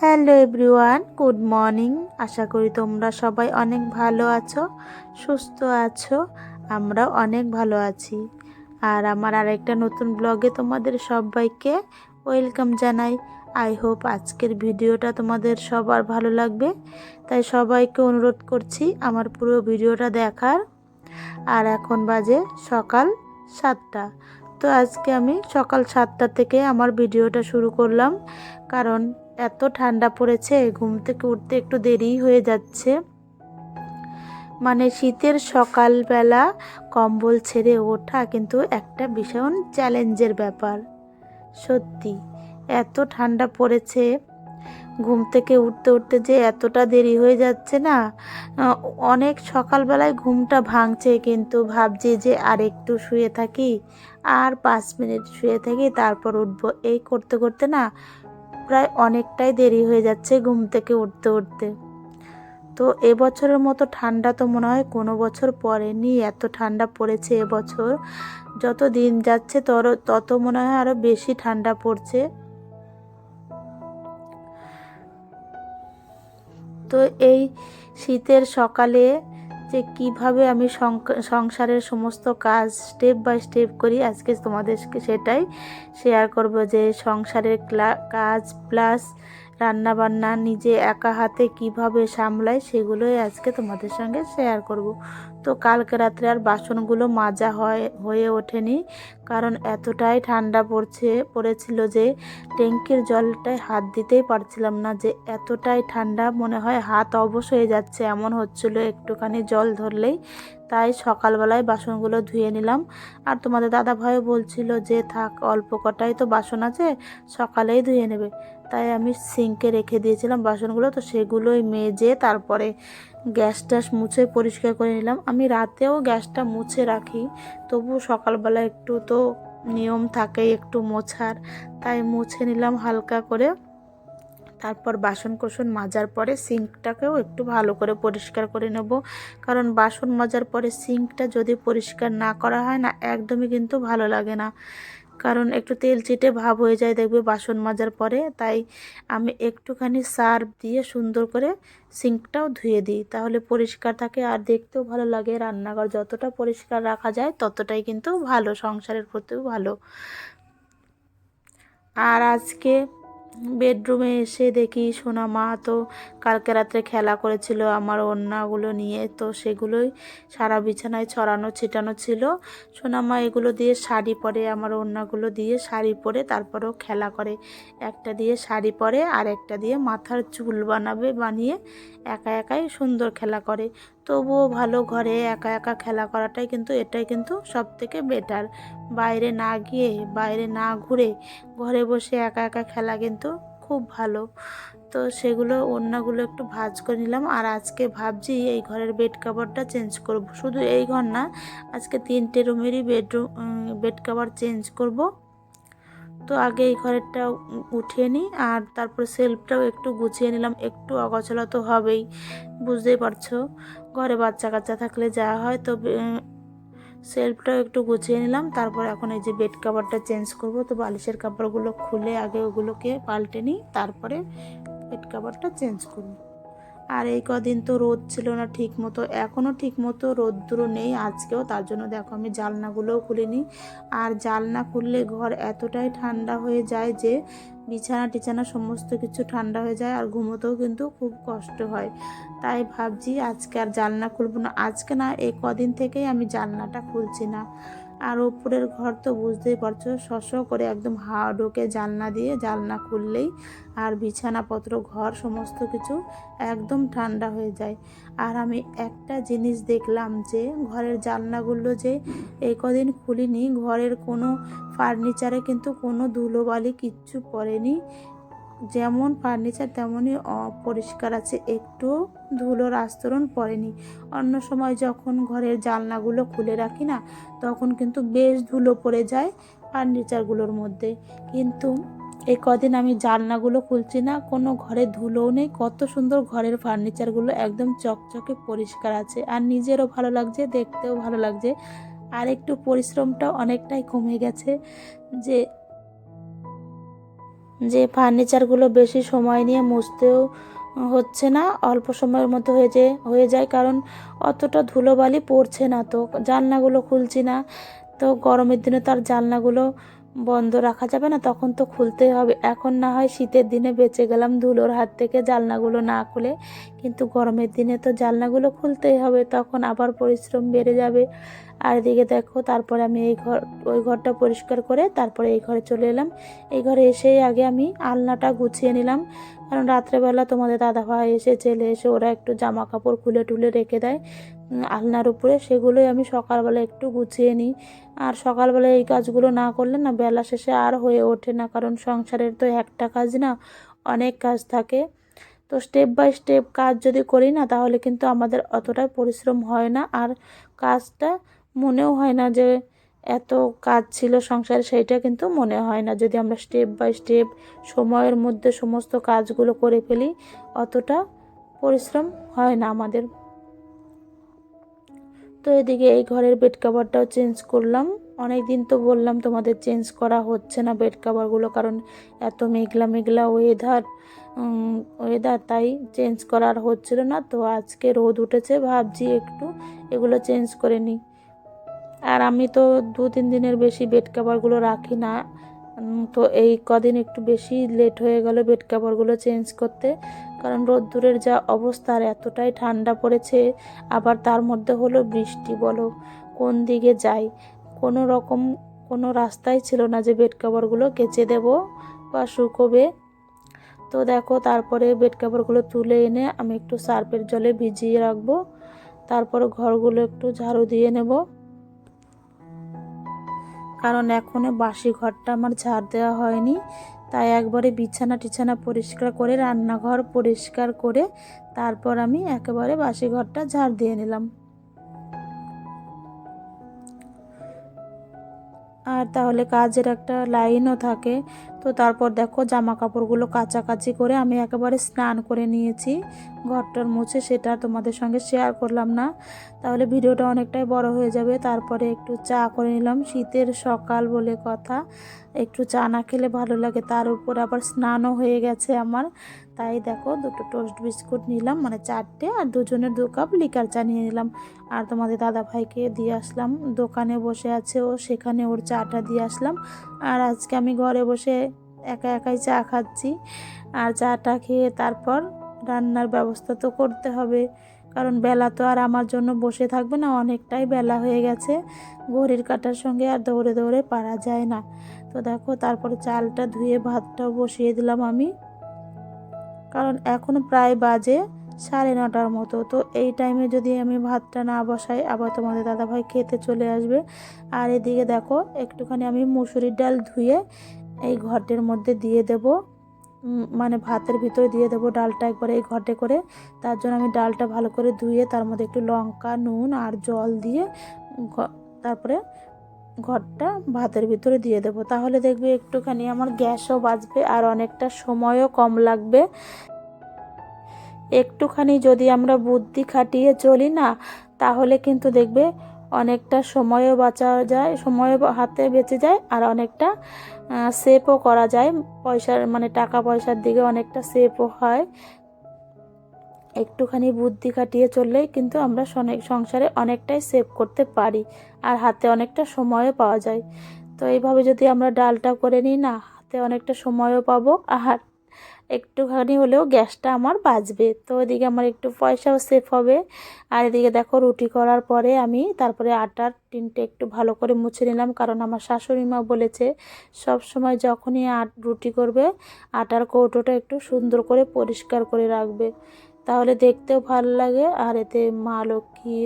Hello everyone, good morning. আশা করি তোমরা সবাই অনেক ভালো আছো, সুস্থ আছো আমরা অনেক ভালো আছি। আর আমার আরেকটা নতুন ব্লগে তোমাদের সবাইকে ওয়েলকাম জানাই। আই হোপ আজকের ভিডিওটা তোমাদের সবার ভালো লাগবে। তাই সবাইকে অনুরোধ করছি আমার পুরো ভিডিওটা দেখার। আর এখন বাজে সকাল সাতটা। তো আজকে আমি সকাল সাতটা থেকে আমার ভিডিওটা শুরু করলাম। কারণ এত ঠান্ডা পড়েছে, ঘুম থেকে উঠতে একটু দেরি হয়ে যাচ্ছে। মানে শীতের সকালবেলা কম্বল ছেড়ে ওঠা কিন্তু একটা ভীষণ চ্যালেঞ্জের ব্যাপার। সত্যি, এত ঠান্ডা পড়েছে, ঘুম থেকে উঠতে উঠতে যে এতটা দেরি হয়ে যাচ্ছে না। অনেক সকালবেলায় ঘুমটা ভাঙছে কিন্তু ভাবছি যে আর একটু শুয়ে থাকি, আর পাঁচ মিনিট শুয়ে থাকি, তারপর উঠবো। এই করতে করতে না প্রায় অনেকটাই দেরি হয়ে যাচ্ছে ঘুম থেকে উঠতে উঠতে। তো এবছরের মতো ঠান্ডা তো মনে হয় কোনো বছর পড়েনি, এত ঠান্ডা পড়েছে এবছর যত দিন যাচ্ছে তর, তত মনে হয় আরও বেশি ঠান্ডা পড়ছে। তো এই শীতের সকালে যে কীভাবে আমি সংসারের সমস্ত কাজ স্টেপ বাই স্টেপ করি, আজকে তোমাদেরকে সেটাই শেয়ার করব যে সংসারের কাজ প্লাস রান্না বান্না নিজে একা হাতে কীভাবে সামলাই সেগুলোই আজকে তোমাদের সঙ্গে শেয়ার করব। তো কালকে রাত্রে আর বাসনগুলো মাজা হয়, হয়ে ওঠেনি, কারণ এতটাই ঠান্ডা পড়ছে, পড়েছিল যে ট্যাঙ্কির জলটায় হাত দিতেই পারছিলাম না যে এতটাই ঠান্ডা মনে হয় হাত অবশ হয়ে যাচ্ছে, এমন হচ্ছিল একটুখানি জল ধরলেই। তাই সকালবেলায় বাসনগুলো ধুয়ে নিলাম। আর তোমাদের দাদা ভাইও বলছিল যে থাক, অল্প কটাই তো বাসন আছে, সকালেই ধুয়ে নেবে। তাই আমি সিঙ্কে রেখে দিয়েছিলাম বাসনগুলো, তো সেগুলোই মেজে তারপরে গ্যাস মুছে পরিষ্কার করে নিলাম। আমি রাতেও গ্যাসটা মুছে রাখি, তবু সকালবেলা একটু তো নিয়ম থাকে একটু মোছার, তাই মুছে নিলাম হালকা করে। তারপর বাসন কোসন মাজার পরে সিঙ্কটাকেও একটু ভালো করে পরিষ্কার করে নেব, কারণ বাসন মাজার পরে সিঙ্কটা যদি পরিষ্কার না করা হয় না, একদমই কিন্তু ভালো লাগে না। কারণ একটু তেল চিটে ভাব হয়ে যায় দেখবে বাসন মাজার পরে। তাই আমি একটুখানি সার্ফ দিয়ে সুন্দর করে সিঙ্কটাও ধুয়ে দিই। তাহলে পরিষ্কার থাকে আর দেখতেও ভালো লাগে। রান্নাঘর যতটা পরিষ্কার রাখা যায় ততটাই কিন্তু ভালো, সংসারের প্রতিও ভালো। আর আজকে বেডরুমে এসে দেখি সোনা মা তো কালকে রাত্রে খেলা করেছিল আমার ওড়নাগুলো নিয়ে। তো সেগুলোই সারা বিছানায় ছড়ানো ছিটানো ছিল। সোনা মা এগুলো দিয়ে শাড়ি পরে, আমার ওড়নাগুলো দিয়ে শাড়ি পরে তারপরেও খেলা করে। একটা দিয়ে শাড়ি পরে আর একটা দিয়ে মাথার চুল বানাবে, বানিয়ে একা একাই সুন্দর খেলা করে। তবুও ভালো ঘরে একা একা খেলা করাটাই কিন্তু এটাই কিন্তু সব থেকে বেটার বাইরে না গিয়ে, বাইরে না ঘুরে ঘরে বসে একা একা খেলা কিন্তু খুব ভালো। তো সেগুলো ওড়নাগুলো একটু ভাজ করে নিলাম। আর আজকে ভাবছি এই ঘরের বেড কাভারটা চেঞ্জ করব। শুধু এই ঘর না, আজকে তিনটে রুমেরই বেডরুম বেড কাভার চেঞ্জ করব। তো আগে এই ঘরেরটা উঠিয়ে নিই, আর তারপর সেলফটাও একটু গুছিয়ে নিলাম। একটু অগোছালো তো হবেই, বুঝতেই পারছ। ঘরে বাচ্চা কাচ্চা থাকলে যা হয়, তো সেলফটাও একটু গুছিয়ে নিলাম। তারপর এখন এই যে বেড কাভারটা চেঞ্জ করব, তো বালিশের কাপড়গুলো খুলে আগে ওগুলোকে পাল্টে নিই, তারপরে বেড কাভারটা চেঞ্জ করব। আর এই কদিন তো রোদ ছিল না ঠিক মতো এখনও ঠিক মতো রোদ্দুরো নেই আজকেও, তার জন্য দেখো আমি জালনাগুলোও খুলিনি। আর জালনা খুললে ঘর এতটাই ঠান্ডা হয়ে যায় যে বিছানা টিছানা সমস্ত কিছু ঠান্ডা হয়ে যায় আর ঘুমোতেও কিন্তু খুব কষ্ট হয়। তাই ভাবছি আজকে আর জানলা খুলবো না, আজকে না এই কদিন থেকেই আমি জানলাটা খুলছি না। আর ওপরের ঘর তো বুঝতেই পারছ শশ করে একদম হাওয়া ঢোকে জানলা দিয়ে, জানলা খুললেই আর বিছানাপত্র, ঘর সমস্ত কিছু একদম ঠান্ডা হয়ে যায়। আর আমি একটা জিনিস দেখলাম যে, ঘরের জানলাগুলো যে এই কদিন খুলিনি, ঘরের কোনো ফার্নিচারে কিন্তু কোনো ধুলোবালি কিচ্ছু পড়েনি। যেমন ফার্নিচার তেমনই অপরিষ্কার আছে। একটু ধুলোর আস্তরণ পড়েনি অন্য সময় যখন ঘরের জানলাগুলো খুলে রাখি না, তখন কিন্তু বেশ ধুলো পড়ে যায় ফার্নিচারগুলোর মধ্যে। কিন্তু এই কদিন আমি জানলাগুলো খুলছি না, কোনো ঘরে ধুলোও নেই। কত সুন্দর ঘরের ফার্নিচারগুলো একদম চকচকে পরিষ্কার আছে। আর নিজেরও ভালো লাগছে, দেখতেও ভালো লাগছে। আর একটু পরিশ্রমটা অনেকটাই কমে গেছে যে যে ফার্নিচারগুলো বেশি সময় নিয়ে মুছতেও হচ্ছে না, অল্প সময়ের মধ্যে হয়ে যে, হয়ে যায়, কারণ অতটা ধুলোবালি পড়ছে না তো। জানলাগুলো খুলছি না, তো গরমের দিনে তার জানলাগুলো বন্ধ রাখা যাবে না, তখন তো খুলতেই হবে। এখন না হয় শীতের দিনে বেঁচে গেলাম ধুলোর হাত থেকে জালনাগুলো না খুলে, কিন্তু গরমের দিনে তো জালনাগুলো খুলতেই হবে, তখন আবার পরিশ্রম বেড়ে যাবে। আর এদিকে দেখো, তারপরে আমি এই ঘর, ওই ঘরটা পরিষ্কার করে তারপরে এই ঘরে চলে এলাম। এই ঘরে এসেই আগে আমি আলনাটা গুছিয়ে নিলাম। কারণ রাত্রেবেলা তোমাদের দাদা ভাই এসে, ছেলে এসে, ওরা একটু জামা কাপড় খুলে টুলে রেখে দেয়। আলনার উপরে, সেগুলোই আমি সকালবেলা একটু গুছিয়ে নিই। আর সকালবেলা এই কাজগুলো না করলে না, বেলা শেষে আর হয়ে ওঠে না, কারণ সংসারের তো একটা কাজ না, অনেক কাজ থাকে। তো স্টেপ বাই স্টেপ কাজ যদি করি না, তাহলে কিন্তু আমাদের অতটা পরিশ্রম হয় না। আর কাজটা মনেও হয় না যে এত কাজ ছিল সংসারে, সেইটা কিন্তু মনে হয় না। যদি আমরা স্টেপ বাই স্টেপ সময়ের মধ্যে সমস্ত কাজগুলো করে ফেলি, অতটা পরিশ্রম হয় না আমাদের। তো এদিকে এই ঘরের বেড কাভারটাও চেঞ্জ করলাম। অনেক দিন তো বললাম তোমাদের চেঞ্জ করা হচ্ছে না বেড কাভারগুলো কারণ এত মেঘলা মেঘলা ওয়েদার ওয়েদার তাই চেঞ্জ করার হচ্ছিল না। তো আজকে রোদ উঠেছে, ভাবছি একটু এগুলো চেঞ্জ করে নিই। আর আমি তো দু তিন দিনের বেশি বেড কাভারগুলো রাখি না। তো এই কদিন একটু বেশি লেট হয়ে গেল বেড কাভারগুলো চেঞ্জ করতে। কারণ রোদ্দুরের যা অবস্থা, আর এতটাই ঠান্ডা পড়েছে, আবার তার মধ্যে হলো বৃষ্টি, বলো। কোন দিকে যাই? কোনো রকম কোনো রাস্তাই ছিল না যে বেড কাভারগুলো কেচে দেব বা শুকোবে। তো দেখো, তারপরে বেড কাভারগুলো তুলে এনে আমি একটু সার্ফের জলে ভিজিয়ে রাখব। তারপরে ঘরগুলো একটু ঝাড়ু দিয়ে নেব। কারণ এখনও বাসি ঘরটা আমার ঝাড় দেওয়া হয়নি। তাই একবারে বিছানা টিছানা পরিষ্কার করে, রান্নাঘর পরিষ্কার করে, তারপর আমি একেবারে বাসি ঘরটা ঝাড় দিয়ে নিলাম। আর তাহলে কাজের একটা লাইনও থাকে। তো তারপর দেখো জামা কাপড়গুলো কাচাকাচি করে আমি একেবারে স্নান করে নিয়েছি। ঘরটার মুছে সেটা তোমাদের সঙ্গে শেয়ার করলাম না। তাহলে ভিডিওটা অনেকটাই বড় হয়ে যাবে। তারপরে একটু চা করে নিলাম। শীতের সকাল বলে কথা। একটু চা না খেলে ভালো লাগে। তার উপর আবার স্নানও হয়ে গেছে আমার। তাই দেখো দুটো টোস্ট বিস্কুট নিলাম মানে চারটে, আর দুজনের দু কাপ লিকার চা নিয়ে নিলাম। আর তোমাদের দাদা ভাইকে দিয়ে আসলাম, দোকানে বসে আছে ও, সেখানে ওর চাটা দিয়ে আসলাম। আর আজকে আমি ঘরে বসে একা একাই চা খাচ্ছি। আর চাটা খেয়ে তারপর রান্নার ব্যবস্থা তো করতে হবে, কারণ বেলা তো আর আমার জন্য বসে থাকবে না, অনেকটাই বেলা হয়ে গেছে। ঘড়ির কাটার সঙ্গে আর দৌড়ে দৌড়ে পারা যায় না। তো দেখো, তারপরে চালটা ধুয়ে ভাতটাও বসিয়ে দিলাম আমি। কারণ এখনও প্রায় বাজে সাড়ে নটার মতো। তো এই টাইমে যদি আমি ভাতটা না বসাই, আবার তোমাদের দাদাভাই খেতে চলে আসবে। আর এদিকে দেখো, একটুখানি আমি মুসুরির ডাল ধুয়ে এই ঘটের মধ্যে দিয়ে দেব। মানে ভাতের ভিতরে দিয়ে দেবো ডালটা একবারে এই ঘটে করে। তার জন্য আমি ডালটা ভালো করে ধুয়ে তার মধ্যে একটু লঙ্কা, নুন আর জল দিয়ে তারপরে ঘরটা ভাতের ভিতরে দিয়ে দেবো। তাহলে দেখবে একটুখানি আমার গ্যাসও বাঁচবে আর অনেকটা সময়ও কম লাগবে। একটুখানি যদি আমরা বুদ্ধি খাটিয়ে চলি না, তাহলে কিন্তু দেখবে অনেকটা সময়ও বাঁচা যায়, সময়ও হাতে বেঁচে যায় আর অনেকটা সেভও করা যায়। পয়সার মানে টাকা পয়সার দিকে অনেকটা সেভও হয়। একটুখানি বুদ্ধি খাটিয়ে চললেই কিন্তু আমরা সংসারে অনেকটাই সেভ করতে পারি আর হাতে অনেকটা সময়ও পাওয়া যায়। তো এইভাবে যদি আমরা ডালটা করে নিই না, হাতে অনেকটা সময়ও পাবো আর একটুখানি হলেও গ্যাসটা আমার বাঁচবে। তো এদিকে আমার একটু পয়সাও সেভ হবে। আর এদিকে দেখো রুটি করার পরে আমি তারপরে আটার টিনটা একটু ভালো করে মুছে নিলাম, কারণ আমার শাশুড়ি মা বলেছে, সব সময় যখনই আট রুটি করবে, আটার কৌটোটা একটু সুন্দর করে পরিষ্কার করে রাখবে। তাহলে দেখতেও ভালো লাগে আর এতে মা লক্ষ্মী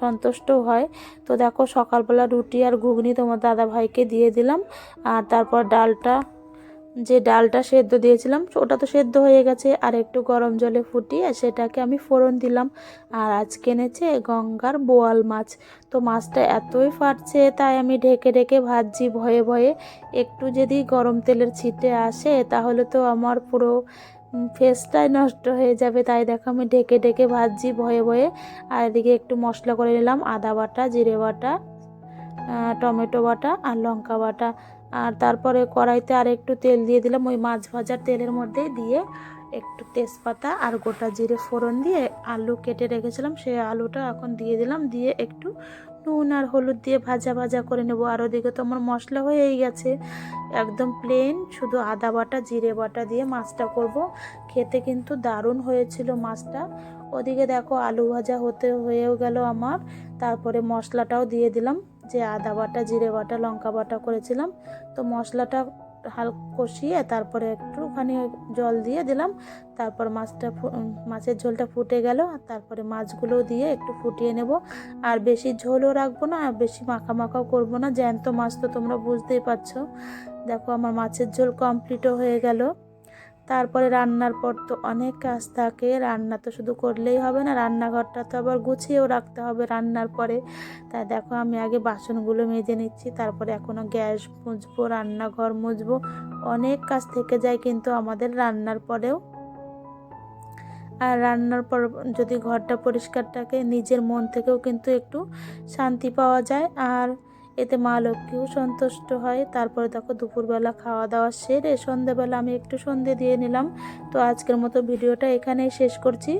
সন্তুষ্ট হয়। তো দেখো সকালবেলা রুটি আর ঘুগনি তোমার দাদা ভাইকে দিয়ে দিলাম। আর তারপর ডালটা, যে ডালটা সেদ্ধ দিয়েছিলাম, ওটা তো সেদ্ধ হয়ে গেছে আর একটু গরম জলে ফুটিয়ে সেটাকে আমি ফোড়ন দিলাম। আর আজকে এনেছে গঙ্গার বোয়াল মাছ। তো মাছটা এতই ফাটছে, তাই আমি ঢেকে ঢেকে ভাজছি ভয়ে ভয়ে। একটু যদি গরম তেলের ছিটে আসে, তাহলে তো আমার পুরো ফেসটাই নষ্ট হয়ে যাবে, তাই দেখো আমি ঢেকে ঢেকে ভাজছি ভয়ে ভয়ে। আর এদিকে একটু মশলা করে নিলাম, আদা বাটা, জিরে বাটা টমেটো বাটা আর লঙ্কা বাটা। আর তারপরে কড়াইতে আর একটু তেল দিয়ে দিলাম, ওই মাছ ভাজার তেলের মধ্যে দিয়ে একটু তেজপাতা আর গোটা জিরে ফোড়ন দিয়ে আলু কেটে রেখেছিলাম, সেই আলুটা এখন দিয়ে দিলাম, দিয়ে একটু নুন আর হলুদ দিয়ে ভাজা ভাজা করে নেব। আর ওদিকে তো আমার মশলা হয়েই গেছে। একদম প্লেন শুধু আদা বাটা, জিরে বাটা দিয়ে মাছটা করব। খেতে কিন্তু দারুণ হয়েছিল মাছটা। ওদিকে দেখো আলু ভাজা হতে হয়েও গেল আমার। তারপরে মশলাটাও দিয়ে দিলাম। যে আদা বাটা, জিরে বাটা, লঙ্কা বাটা করেছিলাম। তো মশলাটা হাল কষিয়ে তারপরে একটুখানি জল দিয়ে দিলাম। তারপর মাছটা মাছের ঝোলটা ফুটে গেল, আর তারপরে মাছগুলো দিয়ে একটু ফুটিয়ে নেব। আর বেশি ঝোলও রাখব না, আর বেশি মাখা মাখাও করব না। জ্যান্ত মাছ তো তোমরা বুঝতেই পারছ। দেখো আমার মাছের ঝোল কমপ্লিটও হয়ে গেল। তারপরে রান্নার পর তো অনেক কাজ থাকে, রান্না তো শুধু করলেই হবে না, রান্নাঘরটা তো আবার গুছিয়েও রাখতে হবে রান্নার পরে। তাই দেখো আমি আগে বাসনগুলো মেজে নিচ্ছি, তারপরে এখনও গ্যাস মুছবো, রান্নাঘর মুছবো, অনেক কাজ থেকে যায় কিন্তু আমাদের রান্নার পরেও। আর রান্নার পর যদি ঘরটা পরিষ্কার থাকে, নিজের মন থেকেও কিন্তু একটু শান্তি পাওয়া যায়। আর এতে মা লক্ষ্মীও সন্তুষ্ট হয়। তারপরে দেখো দুপুরবেলা খাওয়া দাওয়া সেরে সন্ধেবেলা আমি একটু সন্ধে দিয়ে নিলাম। তো আজকের মতো ভিডিওটা এখানেই শেষ করছি।